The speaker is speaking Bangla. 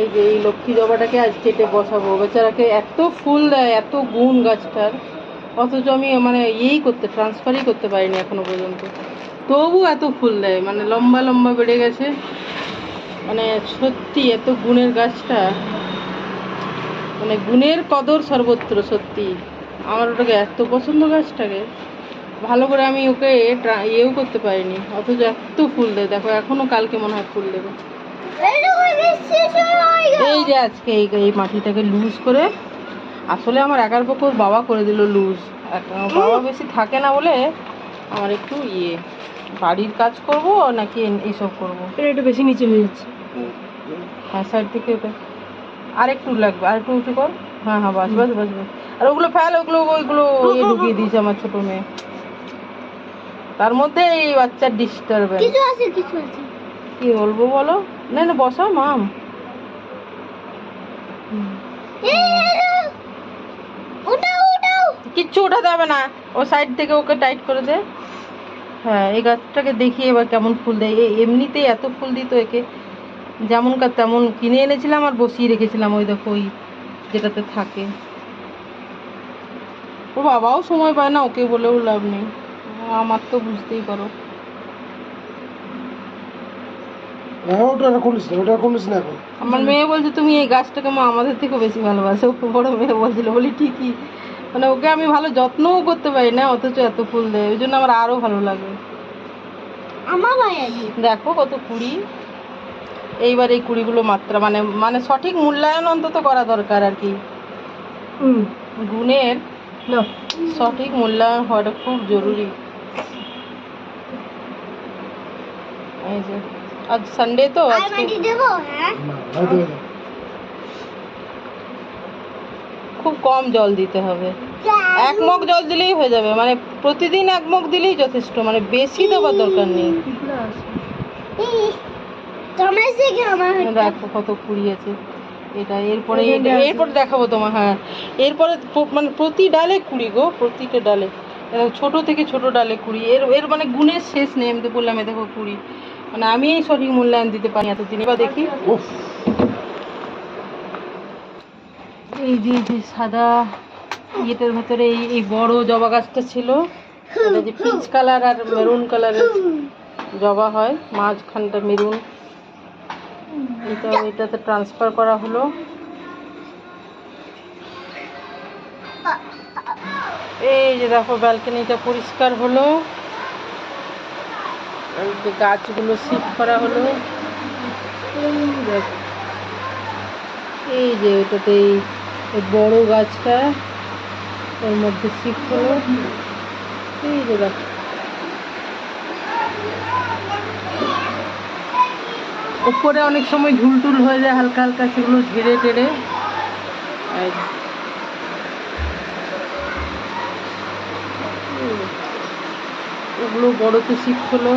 এই যে এই লক্ষ্মী জবাটাকে আজ কেটে বসাবো। বেচারাকে এত ফুল দেয়, এত গুণ গাছটার। অথচ আমি মানে ইয়েই করতে ট্রান্সফারই করতে পারিনি এখনও পর্যন্ত। তবু এত ফুল দেয় মানে লম্বা লম্বা বেড়ে গেছে। মানে সত্যি এত গুণের গাছটা। মানে গুণের কদর সর্বত্র, সত্যি। আমার ওটাকে এত পছন্দ গাছটাকে। ভালো করে আমি ওকে ইয়েও করতে পারিনি। অথচ এত ফুল দেয়। দেখো, এখনও কালকে মনে হয় ফুল দেবে। এই যে আজকে এই এই মাটিটাকে লুজ করে আসলে আমার একার পক্ষে ওর বাবা করে দিল লুজ বাবা বেশি থাকে না বলে আমার একটু ইয়ে বাড়ির কাজ করব নাকি এইসব করব? এটা একটু বেশি নিচে হয়ে যাচ্ছে। হ্যাঁ সাইড থেকে ওটা আর একটু লাগবে আর একটু উঁচু কর। হ্যাঁ হ্যাঁ বাস বাস বাস বাস। আর ওগুলো ফেল ওগুলো ওইগুলো ইয়ে ঢুকিয়ে দিয়েছে আমার ছোট মেয়ে। তার মধ্যে এই বাচ্চার ডিস্টার্বেন্স কিছু আছে কিছু আছে। কি বলব বলো? না না, বসাও মাম কিচ্ছু ওঠাতে হবে না। ও সাইড থেকে ওকে টাইট করে দে। হ্যাঁ এই গাছটাকে দেখি এবার কেমন ফুল দেয়। এমনিতেই এত ফুল দিত একে। যেমন কার তেমন কিনে এনেছিলাম আর বসিয়ে রেখেছিলাম ওই দেখো, ওই যেটাতে থাকে। ওর বাবাও সময় পায় না, ওকে বলেও লাভ নেই। আমার তো বুঝতেই পারো হ্যাঁ ওটা না ওটা না এখন। আমার মেয়ে বলছে তুমি এই গাছটাকে মা আমাদের থেকে বেশি ভালোবাসো। বড় মেয়ে বলছিল বলি ঠিকই। মানে ওকে আমি ভালো যত্নও করতে পারি না অথচ এত ফুল দেয় ওই জন্য আমার আরও ভালো লাগে। আমার দেখো কত কুড়ি। এইবার এই কুড়িগুলো মাত্রা মানে মানে সঠিক মূল্যায়ন অন্তত করা দরকার আর কি। হুম। গুণের না। সঠিক মূল্যায়ন হওয়াটা খুব জরুরি। এই যে। আজ সানডে তো আজকে হ্যাঁ। খুব কম জল দিতে হবে। এক মগ জল দিলেই হয়ে যাবে মানে প্রতিদিন এক মগ দিলেই যথেষ্ট মানে বেশি দেওয়ার দরকার নেই। দেখো কত কুড়ি আছে। এটা এরপরে এরপরে দেখাবো তোমার হ্যাঁ। এরপরে মানে প্রতি ডালে কুড়ি গো প্রতিটা ডালে। ছোট থেকে ছোট ডালে কুড়ি এর এর মানে গুণের শেষ নেই আমি তো বললাম এ দেখো কুড়ি। মানে আমি সঠিক মূল্যায়ন দিতে পারি এতদিন। এবার দেখি। এই যে যে সাদা ইয়েটার ভেতরে এই এই বড় জবা গাছটা ছিল যে পিচ কালার আর মেরুন কালারের জবা হয় মাঝখানটা মেরুন এটা এটাতে ট্রান্সফার করা হলো। এই যে দেখো ব্যালকনিটা পরিষ্কার হলো। গাছগুলো শিফট করা হলো। এই যে ওটাতে এই বড় গাছটা ওর মধ্যে শিফট হলো। এই যে দেখো। উপরে অনেক সময় ঝুলটুল হয়ে যায়, হালকা হালকা সেগুলো ঝেড়ে টেড়ে। ওগুলো বড়তে শিফট হলো।